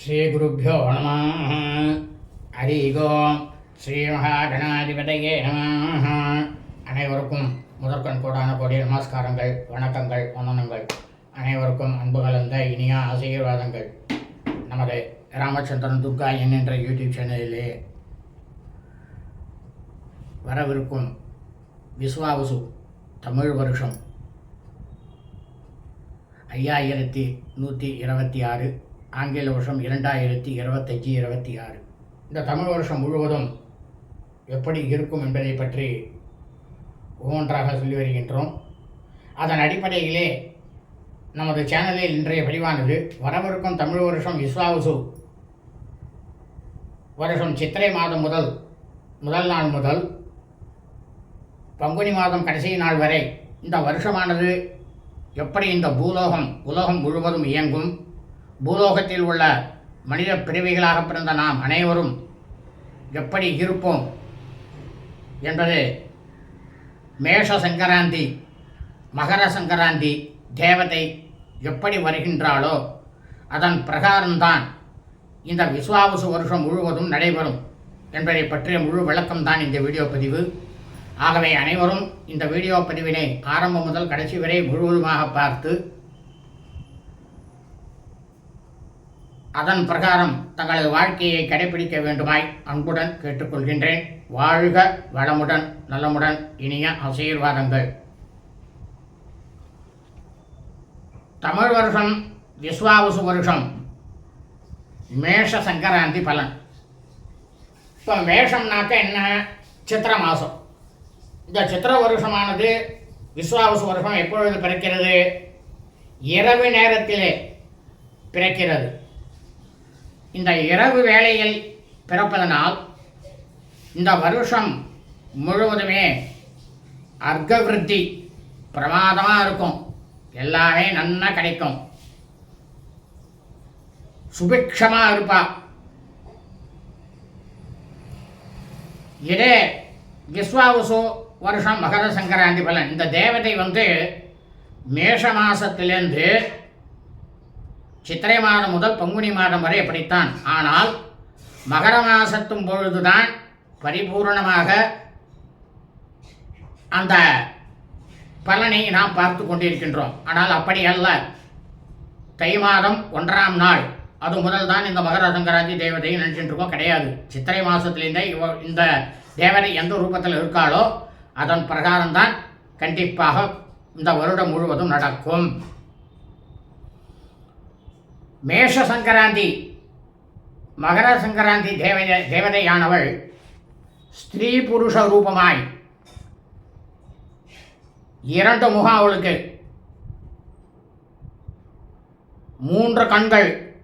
ஸ்ரீகுருப்போ நம. ஹரி ஓம் ஸ்ரீ மகாகணாதிபதியே நம. அனைவருக்கும் முதற்கண் கோடான கோடி நமஸ்காரங்கள் வணக்கங்கள் வந்தனங்கள். அனைவருக்கும் அன்பு கலந்த இனிய ஆசீர்வாதங்கள். நமது ராமச்சந்திரன் துர்கா என் என்ற யூடியூப் சேனலிலே வரவிருக்கும் விஸ்வாவசு தமிழ் வருஷம் ஐயாயிரத்தி நூற்றி இருபத்தி ஆறு ஆங்கில வருஷம் இரண்டாயிரத்தி இருபத்தஞ்சி இருபத்தி ஆறு இந்த தமிழ் வருஷம் முழுவதும் எப்படி இருக்கும் என்பதை பற்றி ஒவ்வொன்றாக சொல்லி வருகின்றோம். அதன் அடிப்படையிலே நமது சேனலில் இன்றைய பதிவானது வரவிருக்கும் தமிழ் வருஷம் விஸ்வாவுசு வருஷம் சித்திரை மாதம் முதல் முதல் நாள் முதல் பங்குனி மாதம் கடைசி நாள் வரை இந்த வருஷமானது எப்படி இந்த பூலோகம் உலகம் முழுவதும் இயங்கும்? பூலோகத்தில் உள்ள மனித பிறவிகளாக பிறந்த நாம் அனைவரும் எப்படி இருப்போம் என்பது மேஷ சங்கராந்தி மகர சங்கராந்தி தேவதை எப்படி வருகின்றாளோ அதன் பிரகாரம்தான் இந்த விஸ்வாவசு வருஷம் முழுவதும் நடைபெறும் என்பதை பற்றிய முழு விளக்கம்தான் இந்த வீடியோ பதிவு. ஆகவே அனைவரும் இந்த வீடியோ பதிவினை ஆரம்பம் முதல் கடைசி வரை முழுவதுமாக பார்த்து அதன் பிரகாரம் தங்களது வாழ்க்கையை கடைபிடிக்க வேண்டுமாய் அன்புடன் கேட்டுக்கொள்கின்றேன். வாழ்க வளமுடன் நலமுடன் இனிய ஆசீர்வாதங்கள். தமிழ் வருஷம் விஸ்வாவசு வருஷம் மேஷ சங்கராந்தி பலன். இப்போ மேஷம்னாக்க என்ன? சித்திர மாதம் இந்த சித்திர வருஷமானது விஸ்வாவசு வருஷம் எப்பொழுது பிறக்கிறது? இரவு நேரத்திலே பிறக்கிறது. இந்த இரவு வேளையில் பிறப்பதனால் இந்த வருஷம் முழுவதுமே அர்க்க விருத்தி பிரமாதமாக இருக்கும். எல்லாமே நன்னா கிடைக்கும். சுபிக்ஷமாக இருப்பா. இதே விஸ்வாவுசு வருஷம் மகர சங்கராந்தி பலன். இந்த தேவதை வந்து மேஷ மாசத்திலேருந்து சித்திரை மாதம் முதல் பங்குனி மாதம் வரை அப்படித்தான் ஆனால் மகர மாசத்தும் பொழுதுதான் பரிபூரணமாக அந்த பலனை நாம் பார்த்து கொண்டிருக்கின்றோம். ஆனால் அப்படி அல்ல. தை மாதம் ஒன்றாம் நாள். அது முதல் தான் இந்த மகர சங்கராந்தி தேவதையை நினைச்சிட்டு கிடையாது. சித்திரை மாதத்துலேருந்தே இவ இந்த தேவதை எந்த ரூபத்தில் இருக்காளோ அதன் பிரகாரம்தான் கண்டிப்பாக இந்த வருடம் முழுவதும் நடக்கும். மேஷ சங்கராந்தி மகர சங்கராந்தி தேவதை தேவதையானவள் ஸ்திரீ புருஷ ரூபமாய். இரண்டு முகம் அவளுக்கு. மூன்று கண்கள்.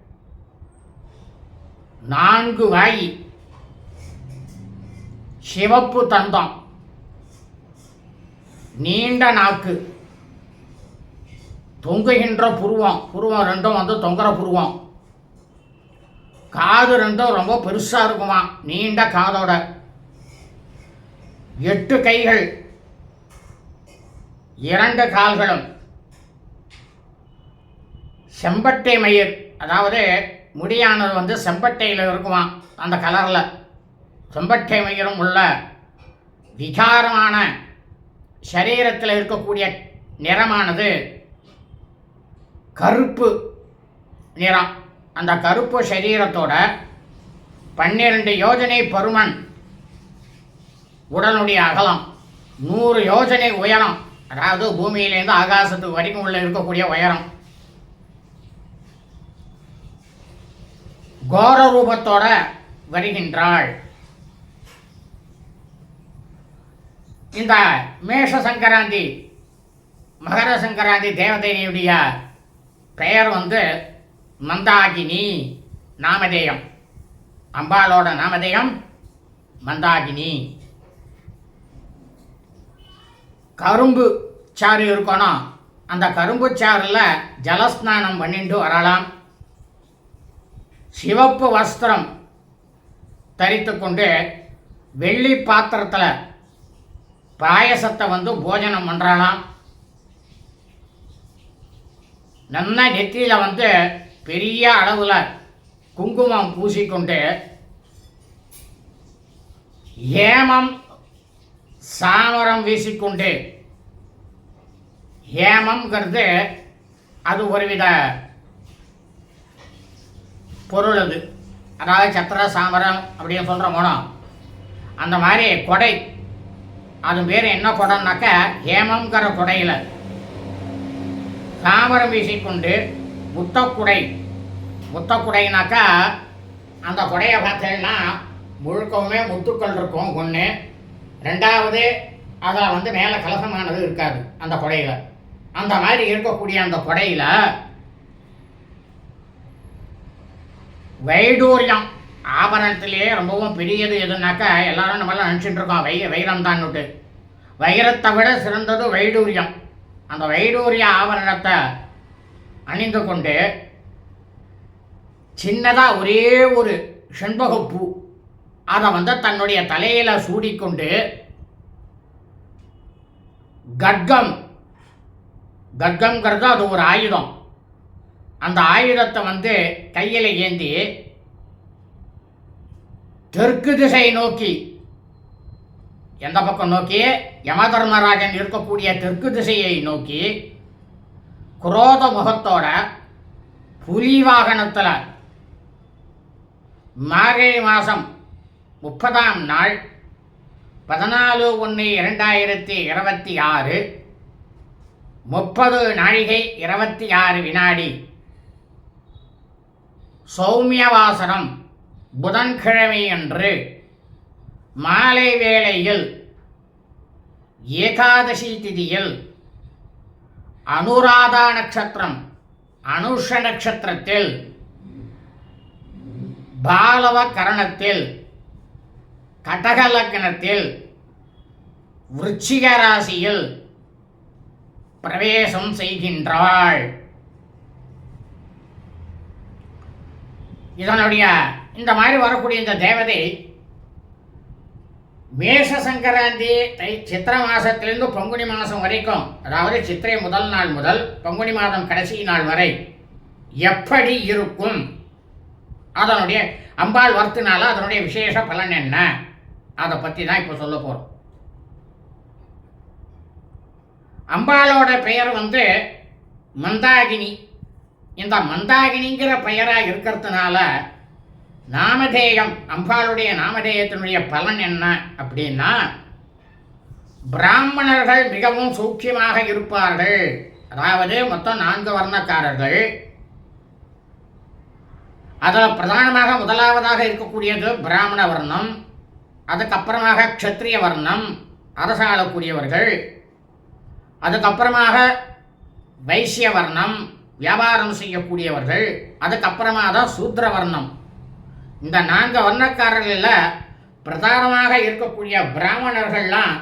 நான்கு வாய். சிவப்பு தந்தம். நீண்ட நாக்கு. தொங்குகின்ற புருவம். புருவம் ரெண்டும் வந்து தொங்குற புருவம். காது ரெண்டும் ரொம்ப பெருசாக இருக்குமா? நீண்ட காதோட. எட்டு கைகள். இரண்டு கால்களும். செம்பட்டை மயிர். அதாவது முடியானது வந்து செம்பட்டையில் இருக்குமா? அந்த கலரில். செம்பட்டை மயிரும் உள்ள விகாரமான சரீரத்தில் இருக்கக்கூடிய நிறமானது கருப்பு நிறம். அந்த கருப்பு சரீரத்தோட பன்னிரண்டு யோஜனை பருமன் உடனுடைய அகலம். நூறு யோஜனை உயரம். அதாவது பூமியிலேருந்து ஆகாசத்துக்கு வரைக்கும் உள்ள இருக்கக்கூடிய உயரம். கோர ரூபத்தோட வருகின்றாள். இந்த மேஷ சங்கராந்தி மகர சங்கராந்தி தேவதையுடைய பெயர் வந்து மந்தாகினி நாமதேயம். அம்பாலோட நாமதேயம் மந்தாகினி. கரும்பு சாறு இருக்கணும் அந்த கரும்பு சாறில் ஜலஸ்நானம் பண்ணிட்டு வரலாம். சிவப்பு வஸ்திரம் தரித்து கொண்டு வெள்ளி பாத்திரத்தில் பாயசத்தை வந்து போஜனம் பண்ணுறலாம் நல்ல நெற்றியில் வந்து பெரிய அளவில் குங்குமம் பூசிக்கொண்டு ஏமம் சாமரம் வீசிக்கொண்டு ஏமம்ங்கிறது அது ஒருவித பொருள் அது. அதாவது சத்திர சாமரம் அப்படின்னு சொல்கிற மோனம். அந்த மாதிரி கொடை. அது பேர் என்ன கொடைன்னாக்க ஹேமங்கிற குடையில். சாமரம் வீசிக்கொண்டு முத்தக்குடை முத்தக்குடைனாக்கா அந்த குடையை பார்த்தீங்கன்னா முழுக்கவுமே முத்துக்கள் இருக்கும் ஒன்று ரெண்டாவது அதில் வந்து மேலே கலசமானது இருக்காது அந்த குடையில். அந்த மாதிரி இருக்கக்கூடிய அந்த குடையில் வைடூரியம் ஆபரணத்திலேயே ரொம்பவும் பெரியது எதுனாக்கா எல்லாரும் நம்மளாம் நினச்சிட்டு இருக்கோம் வை வைரம் தான்னுட்டு வைரத்தை விட சிறந்தது வைடூரியம். அந்த வைடூரிய ஆபரணத்தை அணிந்து கொண்டு சின்னதாக ஒரே ஒரு செண்பகப்பூ அதை வந்து தன்னுடைய தலையில் சூடிக்கொண்டு கட்கம் கட்கம்ங்கிறது அது ஒரு ஆயுதம். அந்த ஆயுதத்தை வந்து கையில் ஏந்தி தெற்கு திசை நோக்கி எந்த பக்கம் நோக்கி? யமதர்மராஜன் இருக்கக்கூடிய தெற்கு திசையை நோக்கி குரோத முகத்தோட புலி வாகனத்தில் மார்கழி மாதம் முப்பதாம் நாள் பதினாலு ஒன்று இரண்டாயிரத்தி இருபத்தி ஆறு முப்பது நாழிகை இருபத்தி ஆறு வினாடி சௌமியவாசனம் புதன்கிழமை அன்று மாலை வேளையில் ஏகாதசி திதியில் அனுராதா நட்சத்திரம் அனுஷ நட்சத்திரத்தில் பாலவ கரணத்தில் கடக லக்னத்தில் விருச்சிக ராசியில் பிரவேசம் செய்கின்றாள். இதனுடைய இந்த மாதிரி வரக்கூடிய இந்த தேவதை மேஷ சங்கராந்தி தை சித்திரை மாதத்திலிருந்து பங்குனி மாதம் வரைக்கும் அதாவது சித்திரை முதல் நாள் முதல் பங்குனி மாதம் கடைசி நாள் வரை எப்படி இருக்கும்? அதனுடைய அம்பாள் வர்த்தினால அதனுடைய விசேஷ பலன் என்ன? அதை பற்றி தான் இப்போ சொல்ல போகிறோம் அம்பாளோட பெயர் வந்து மந்தாகினி. இந்த மந்தாகினிங்கிற பெயராக இருக்கிறதுனால நாமதேயம். அம்பாளுடைய நாமதேயத்தினுடைய பலன் என்ன அப்படின்னா பிராமணர்கள் மிகவும் சூட்சியமாக இருப்பார்கள். அதாவது மொத்தம் நான்கு வர்ணக்காரர்கள். அதில் பிரதானமாக முதலாவதாக இருக்கக்கூடியது பிராமண வர்ணம். அதுக்கப்புறமாக க்ஷத்ரிய வர்ணம் அரசாளக்கூடியவர்கள். அதுக்கப்புறமாக வைசிய வர்ணம் வியாபாரம் செய்யக்கூடியவர்கள். அதுக்கப்புறமா தான் சூத்ர வர்ணம். இந்த நான்கு வர்ணக்காரர்களில் பிரதானமாக இருக்கக்கூடிய பிராமணர்கள்லாம்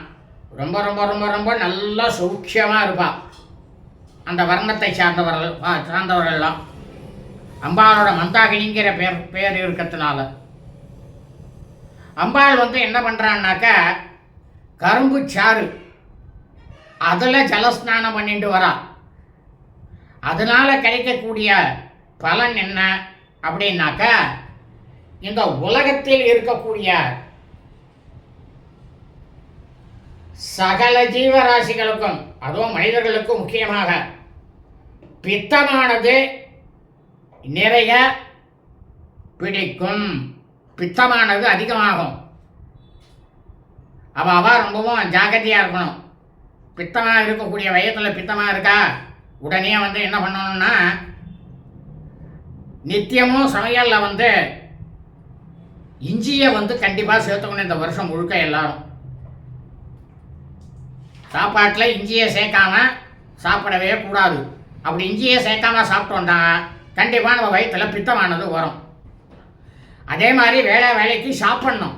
ரொம்ப ரொம்ப ரொம்ப ரொம்ப நல்லா சௌக்கியமாக இருப்பாள் அந்த வர்ணத்தை சார்ந்தவர்கள் சார்ந்தவர்கள்லாம். அம்பாளோட மந்தாகினிங்கிற பேர் பேர் இருக்கிறதுனால. அம்பாள் வந்து என்ன பண்ணுறான்னாக்கா கரும்பு சாறு. அதில் ஜலஸ்நானம் பண்ணிட்டு வரா. அதனால் கிடைக்கக்கூடிய பலன் என்ன அப்படின்னாக்கா இந்த உலகத்தில் இருக்கக்கூடிய சகல ஜீவராசிகளுக்கும் அதுவும் மனிதர்களுக்கும் முக்கியமாக பித்தமானது நிறைய பிடிக்கும். பித்தமானது அதிகமாகும். அப்போ அவள் ரொம்பவும் ஜாக்கிரதையாக இருக்கணும். பித்தமாக இருக்கக்கூடிய வயத்தில் பித்தமாக இருக்கா? உடனே வந்து என்ன பண்ணணும்னா நித்தியமும் சமையலில் வந்து இஞ்சியை வந்து கண்டிப்பாக சேர்த்துக்கணும் இந்த வருஷம் முழுக்க எல்லாரும். சாப்பாட்டில் இஞ்சியை சேர்க்காம சாப்பிடவே கூடாது. அப்படி இஞ்சியை சேர்க்காம சாப்பிட்டோம்னா கண்டிப்பாக நம்ம வயிற்றுல பித்தமானது வரும். அதே மாதிரி வேளா வேலைக்கு சாப்பிடணும்.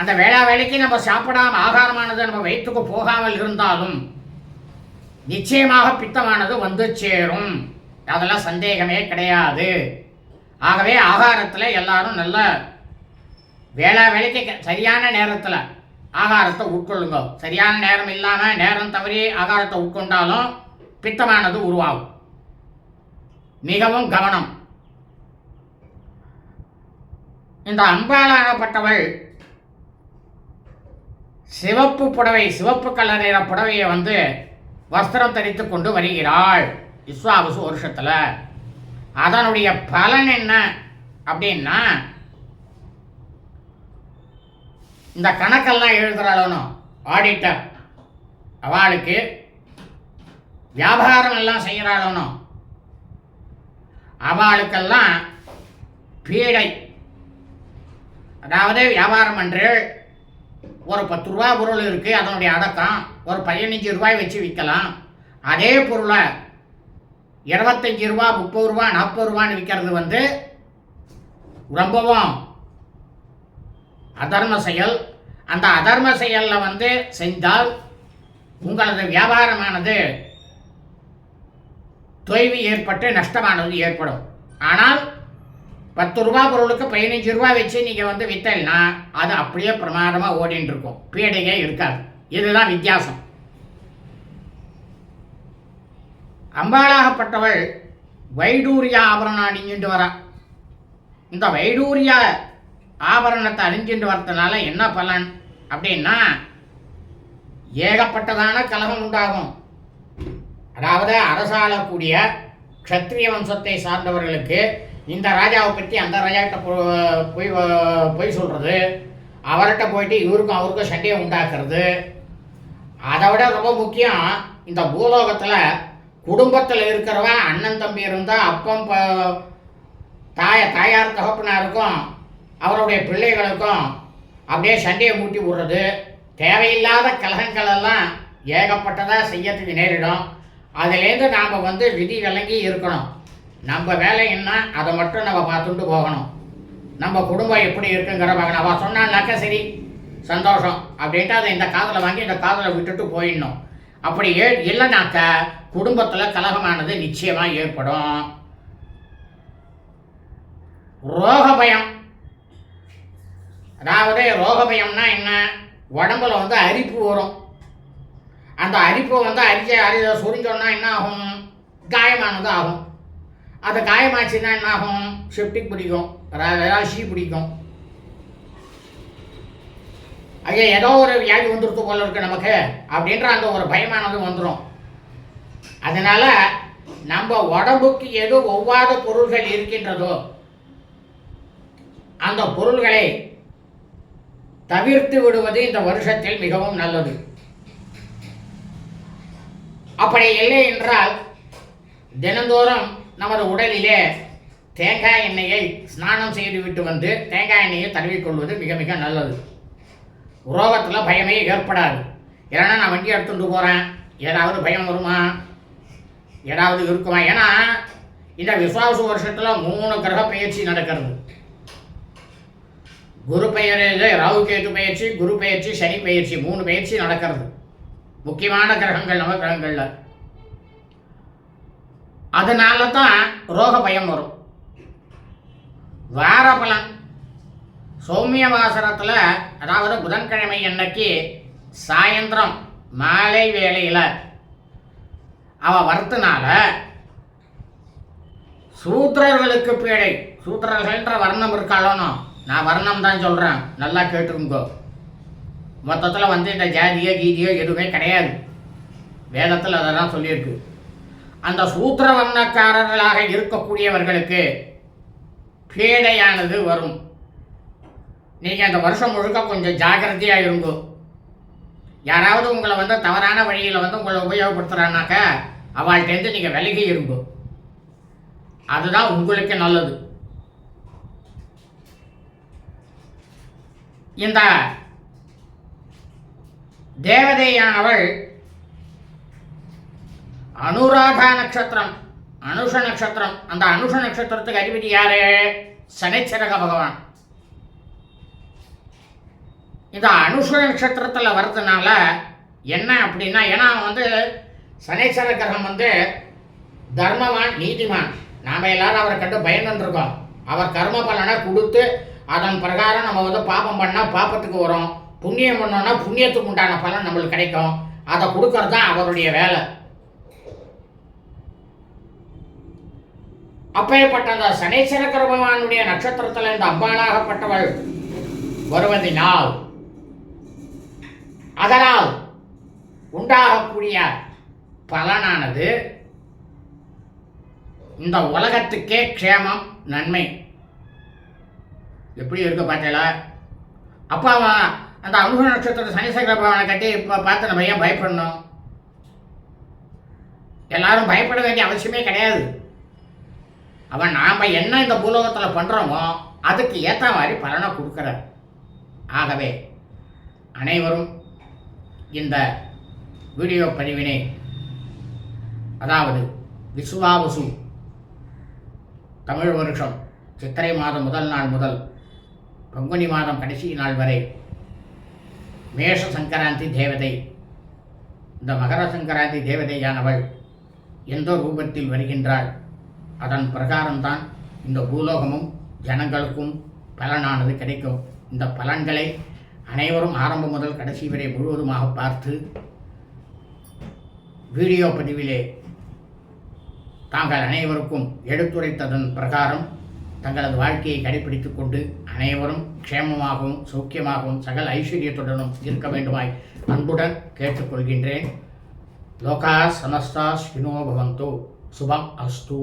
அந்த வேளா வேலைக்கு நம்ம சாப்பிடாம ஆகாரமானது நம்ம வயிற்றுக்கு போகாமல் இருந்தாலும் நிச்சயமாக பித்தமானது வந்து சேரும். அதெல்லாம் சந்தேகமே கிடையாது. ஆகவே ஆகாரத்தில் எல்லாரும் நல்ல வேளா வேலைக்கு சரியான நேரத்தில் ஆகாரத்தை உட்கொள்ளுங்க. சரியான நேரம் இல்லாமல் நேரம் தவறி ஆகாரத்தை உட்கொண்டாலும் பித்தமானது உருவாகும். மிகவும் கவனம். இந்த அம்பாளாகப்பட்டவள் சிவப்பு புடவை சிவப்பு கலர் புடவையை வந்து வஸ்திரம் தரித்து கொண்டு வருகிறாள். விஸ்வாவசு வருஷத்தில். அதனுடைய பலன் என்ன அப்படின்னா இந்த கணக்கெல்லாம் எழுதுறாளோ ஆடிட்டர் அவளுக்கு வியாபாரம் எல்லாம் செய்கிறாளோ அவளுக்கெல்லாம் பீடை அதாவது வியாபாரம் என்று ஒரு பத்து ரூபா பொருள் இருக்குது அதனுடைய அடக்கம் ஒரு பதினஞ்சு ரூபாய் வச்சு விற்கலாம். அதே பொருளை இருபத்தஞ்சி ரூபா முப்பது ரூபா நாற்பது ரூபான்னு விற்கிறது வந்து ரொம்பவும் அதர்ம செயல். அந்த அதர்ம செயலில் வந்து செஞ்சால் உங்களது வியாபாரமானது தொய்வு ஏற்பட்டு நஷ்டமானது ஏற்படும். ஆனால் பத்து ரூபா பொருளுக்கு பதினஞ்சு ரூபா வச்சு நீங்கள் வந்து வித்தல்னா அது அப்படியே பிரமாதமாக ஓடின்னு இருக்கும் பீடையே இருக்காது. இதுதான் வித்தியாசம். அம்பாளாகப்பட்டவள் வைடூரியா ஆபரணம் அணிஞ்சுட்டு வரா. இந்த வைடூரியா ஆபரணத்தை அணிஞ்சுட்டு வரதுனால என்ன பலன் அப்படின்னா ஏகப்பட்டதான கலகம் உண்டாகும். அதாவது அரசாளக்கூடிய க்ஷத்ரிய வம்சத்தை சார்ந்தவர்களுக்கு இந்த ராஜாவை பற்றி அந்த ராஜாக்கிட்ட போய் போய் சொல்கிறது அவர்கிட்ட போயிட்டு இவருக்கும் அவருக்கும் சண்டையை உண்டாக்குறது. அதை விட ரொம்ப முக்கியம் இந்த பூலோகத்தில் குடும்பத்தில் இருக்கிறவன் அண்ணன் தம்பி இருந்தால் அப்பம் ப- தாய தாயார் தகப்பனாருக்கும் அவருடைய பிள்ளைகளுக்கும் அப்படியே சண்டையை மூட்டி விடுறது. தேவையில்லாத கலகங்கள் எல்லாம் ஏகப்பட்டதாக செய்யறதுக்கு நேரிடும். அதுலேருந்து நாம் வந்து விதி விளங்கி இருக்கணும். நம்ம வேலை என்ன அதை மட்டும் நம்ம பார்த்துட்டு போகணும். நம்ம குடும்பம் எப்படி இருக்குங்கிற பார்க்கணும். அவள் சொன்னான்னாக்கா சரி சந்தோஷம் அப்படின்ட்டு அதை இந்த காதில் வாங்கி இந்த காதில் விட்டுட்டு போயிடணும். அப்படி ஏ இல்லைனாக்கா குடும்பத்தில் கலகமானது நிச்சயமாக ஏற்படும். ரோக பயம் அதாவது ரோக பயம்னா என்ன? உடம்புல வந்து அரிப்பு வரும். அந்த அரிப்பு வந்து அரிச்ச அரி சுரிஞ்சோன்னா என்ன ஆகும்? காயமானது ஆகும். அது காயமாச்சுன்னா என்ன ஆகும்? செப்டிக் பிடிக்கும். அதாவது பிடிக்கும். ஐயா ஏதோ ஒரு வியாதி வந்துருத்து போல இருக்கு நமக்கு. அப்படின்ற அந்த ஒரு பயமானது வந்துடும் அதனால் நம்ம உடம்புக்கு எது ஒவ்வாத பொருள்கள் இருக்கின்றதோ அந்த பொருள்களை தவிர்த்து விடுவது இந்த வருஷத்தில் மிகவும் நல்லது. அப்படி இல்லை என்றால் தினந்தோறும் நமது உடலிலே தேங்காய் எண்ணெயை ஸ்நானம் செய்துவிட்டு வந்து தேங்காய் எண்ணெயை தழுவிக்கொள்வது மிக மிக நல்லது. ரோகத்தில் பயமே ஏற்படாது. ஏன்னா நான் வண்டி எடுத்துகிட்டு போகிறேன் ஏதாவது பயம் வருமா? ஏதாவது இருக்குமா? ஏன்னா இந்த விசுவாச வருஷத்தில் மூணு கிரக பயிற்சி நடக்கிறது. குரு பெயரில் ராகு கேது பயிற்சி குரு பயிற்சி சனி பயிற்சி மூணு பயிற்சி நடக்கிறது. முக்கியமான கிரகங்கள் நவ கிரகங்கள்ல. அதனால தான் ரோக பயம் வரும். வார பலன். சௌமிய வாசரத்தில் அதாவது புதன்கிழமை அன்னைக்கு சாயந்தரம் மாலை வேளையில் அவ வரத்துனால சூத்திரர்களுக்கு பீடை. சூத்திரர்கள்ன்ற வர்ணம் இருக்காளோனோ நான் வர்ணம் தான் சொல்கிறேன் நல்லா கேட்டுருங்கோ மொத்தத்தில் வந்து இந்த ஜாதியோ கீதியோ எதுவுமே கிடையாது. வேதத்தில் அதெல்லாம் சொல்லியிருக்கு. அந்த சூத்திர வர்ணக்காரர்களாக இருக்கக்கூடியவர்களுக்கு பீடையானது வரும். நீங்கள் அந்த வருஷம் முழுக்க கொஞ்சம் ஜாகிரதையாக இருங்கோ. யாராவது உங்களை வந்து தவறான வழியில் வந்து உங்களை உபயோகப்படுத்துகிறானாக்கா அவள்கிட்டேருந்து நீங்கள் விலகி இருக்கும் அதுதான் உங்களுக்கு நல்லது. இந்த தேவதையானவள் அனுராதா நட்சத்திரம் அனுஷ நட்சத்திரம். அந்த அனுஷ நட்சத்திரத்துக்கு அதிபதி யாரு? சனிச்சரக பகவான். இந்த அனுஷ நட்சத்திரத்தில் வர்றதுனால என்ன அப்படின்னா ஏன்னா வந்து சனீஸ்வர கிரகம் வந்து தர்மவான் நீதிமான். நாம் எல்லாரும் அவரை கண்டு பயந்துருக்கோம் அவர் கர்ம பலனை கொடுத்து அதன் பிரகாரம் நம்ம வந்து பாபம் பண்ணால் பாப்பத்துக்கு வரும். புண்ணியம் பண்ணோன்னா புண்ணியத்துக்கு உண்டான பலன் நம்மளுக்கு கிடைக்கும். அதை கொடுக்கறது தான் அவருடைய வேலை. அப்பேற்பட்ட அந்த சனீஸ்வர பகவானுடைய நட்சத்திரத்தில் இந்த அம்பாளாகப்பட்டவள் வருவதினால் அதனால் உண்டாகக்கூடிய பலனானது இந்த உலகத்துக்கே க்ஷேமம் நன்மை. எப்படி இருக்கு பார்த்தீங்களா அப்போ அவன் அந்த அனுக நட்சத்திர சனீஸ்வர பகவானை கட்டி இப்போ பார்த்து நம்ம ஏன் பயப்படணும்? எல்லாரும் பயப்பட வேண்டிய அவசியமே கிடையாது. அவன் நாம் என்ன இந்த பூலோகத்தில் பண்ணுறோமோ அதுக்கு ஏற்ற மாதிரி பலனை கொடுக்குறார். ஆகவே அனைவரும் இந்த வீடியோ பதிவினை அதாவது விசுவாவசு தமிழ் வருஷம் சித்திரை மாதம் முதல் நாள் முதல் பங்குனி மாதம் கடைசி நாள் வரை மேஷ சங்கராந்தி தேவதை இந்த மகர சங்கராந்தி தேவதையானவள் எந்த ரூபத்தில் வருகின்றாள்? அதன் பிரகாரம்தான் இந்த பூலோகமும் ஜனங்களுக்கும் பலனானது கிடைக்கும். இந்த பலன்களை அனைவரும் ஆரம்பம் முதல் கடைசி வரை முழுவதுமாக பார்த்து வீடியோ பதிவிலே தாங்கள் அனைவருக்கும் எடுத்துரைத்ததன் பிரகாரம் தங்களது வாழ்க்கையை கடைபிடித்துக் கொண்டு அனைவரும் க்ஷேமமாகவும் சௌக்கியமாகவும் சகல ஐஸ்வர்யத்துடனும் இருக்க வேண்டுமாய் அன்புடன் கேட்டுக்கொள்கின்றேன். லோகா சமஸ்தா ஸ்வினோ பவந்தோ. சுபம் அஸ்து.